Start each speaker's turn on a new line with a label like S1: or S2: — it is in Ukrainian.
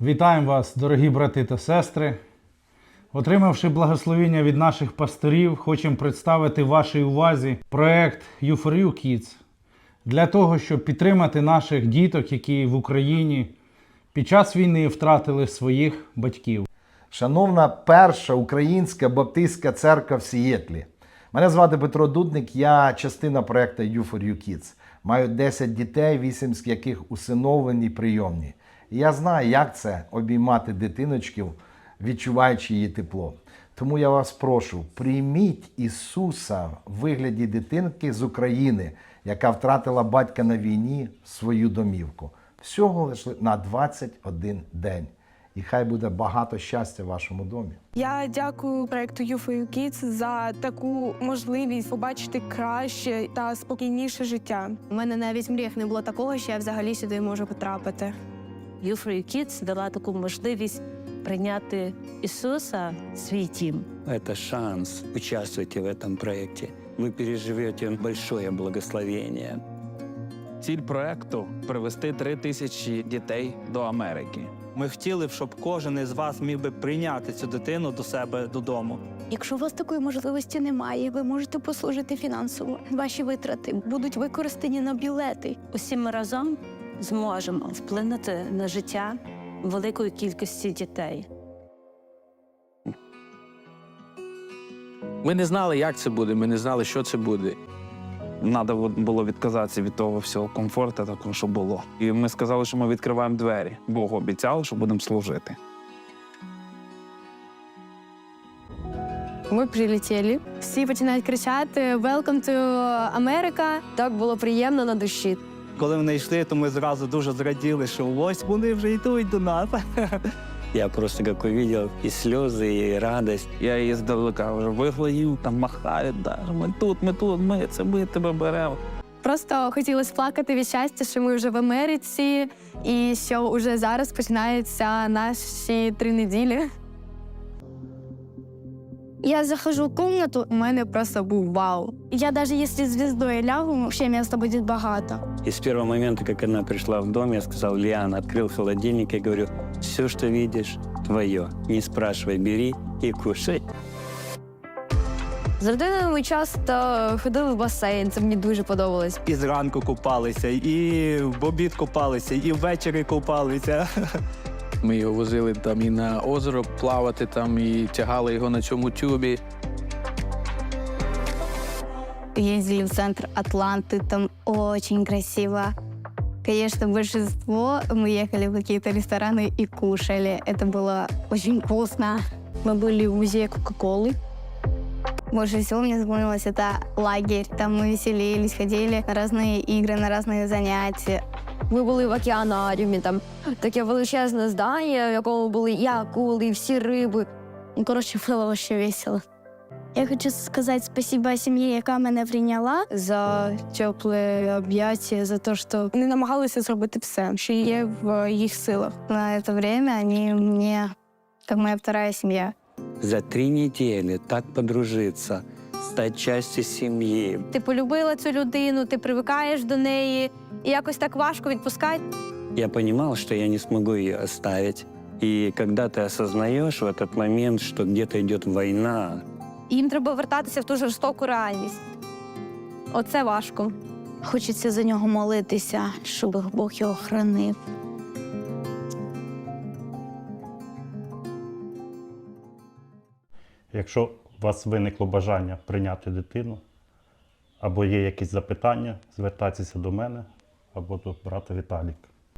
S1: Вітаємо вас, дорогі брати та сестри. Отримавши благословення від наших пасторів, хочемо представити вашій увазі проект U4U Kids для того, щоб підтримати наших діток, які в Україні під час війни втратили своїх батьків.
S2: Шановна перша українська баптистська церква в Сієтлі. Мене звати Петро Дудник, я частина проекту U4U Kids. Маю 10 дітей, 8 з яких усиновлені прийомні. Я знаю, як це обіймати дитиночків, відчуваючи її тепло. Тому я вас прошу, прийміть Ісуса в вигляді дитинки з України, яка втратила батька на війні свою домівку. Всього лише на 21 день. І хай буде багато щастя в вашому домі.
S3: Я дякую проекту You for You Kids за таку можливість побачити краще та спокійніше життя.
S4: У мене навіть в мріях не було такого, що я взагалі сюди можу потрапити.
S5: You for You Kids дала таку можливість прийняти Ісуса в свій тім.
S6: Это шанс. Участвуйте в этом проекте. Вы переживете большое благословение.
S7: Ціль проекту привести три тисячі дітей до Америки.
S8: Ми хотіли б, щоб кожен із вас міг би прийняти цю дитину до себе додому.
S4: Якщо у вас такої можливості немає, ви можете послужити фінансово. Ваші витрати будуть використані на білети.
S5: Усі ми разом зможемо вплинути на життя великої кількості дітей.
S9: Ми не знали, як це буде, ми не знали, що це буде.
S7: Надо було відказатися від того всього комфорту, такого, що було. І ми сказали, що ми відкриваємо двері. Бог обіцяв, що будемо служити.
S4: Ми прилетіли. Всі починають кричати «Welcome to America!» Так було приємно на душі.
S8: Коли вони йшли, то ми зразу дуже зраділи, що ось вони вже йдуть до нас.
S6: Я просто как увидел и слезы, и радость.
S7: Я її здалека вже виглаїв, там махають, да, ми тут, ми тут, ми це ми тебе беремо.
S4: Просто хотілося плакати від щастя, що ми вже в Америці, і що вже зараз починаються наші три неділі. Я захожу в комнату, у мене просто був вау. Я навіть якщо звіздою лягу, ще місця буде багато.
S6: И с первого момента, как она пришла в дом, я сказал, Лиан, открыл холодильник и говорю, все, что видишь, твое. Не спрашивай, бери и кушай.
S4: З родиною ми часто ходили в басейн, це мені дуже подобалось.
S8: І зранку купалися, і в обід купалися, і ввечері купалися.
S9: Ми його возили там і на озеро плавати, там і тягали його на цьому тюбі.
S4: Ездили в центр Атланты, там очень красиво. Конечно, большинство мы ехали в какие-то рестораны и кушали. Это было очень вкусно. Мы были в музее Кока-Колы. Больше всего мне запомнилось это лагерь. Там мы веселились, ходили на разные игры, на разные занятия. Ми були в океанаріумі, там таке величезне здання, в якому були і акули, і всі риби. Коротше, було ще весело. Я хочу сказати спасибо сім'ї, яка мене прийняла за тепле об'яття, за те, що
S3: Вони намагалися зробити все, що є в їх силах.
S4: на це время вони мені, як моя вторая сім'я.
S6: За три недели так подружиться, стать частью семьи.
S4: Ти полюбила цю людину, ти привикаєш до неї, і якось так важко відпускати.
S6: Я понимал, что я не смогу ее оставить. И когда ты осознаешь в этот момент, что где-то идет война,
S4: Їм треба вертатися в ту жорстоку реальність. Оце важко. Хочеться за нього молитися, щоб Бог його хранив.
S10: Якщо у вас виникло бажання прийняти дитину, або є якісь запитання, звертайтеся до мене або тут брата Віталіка.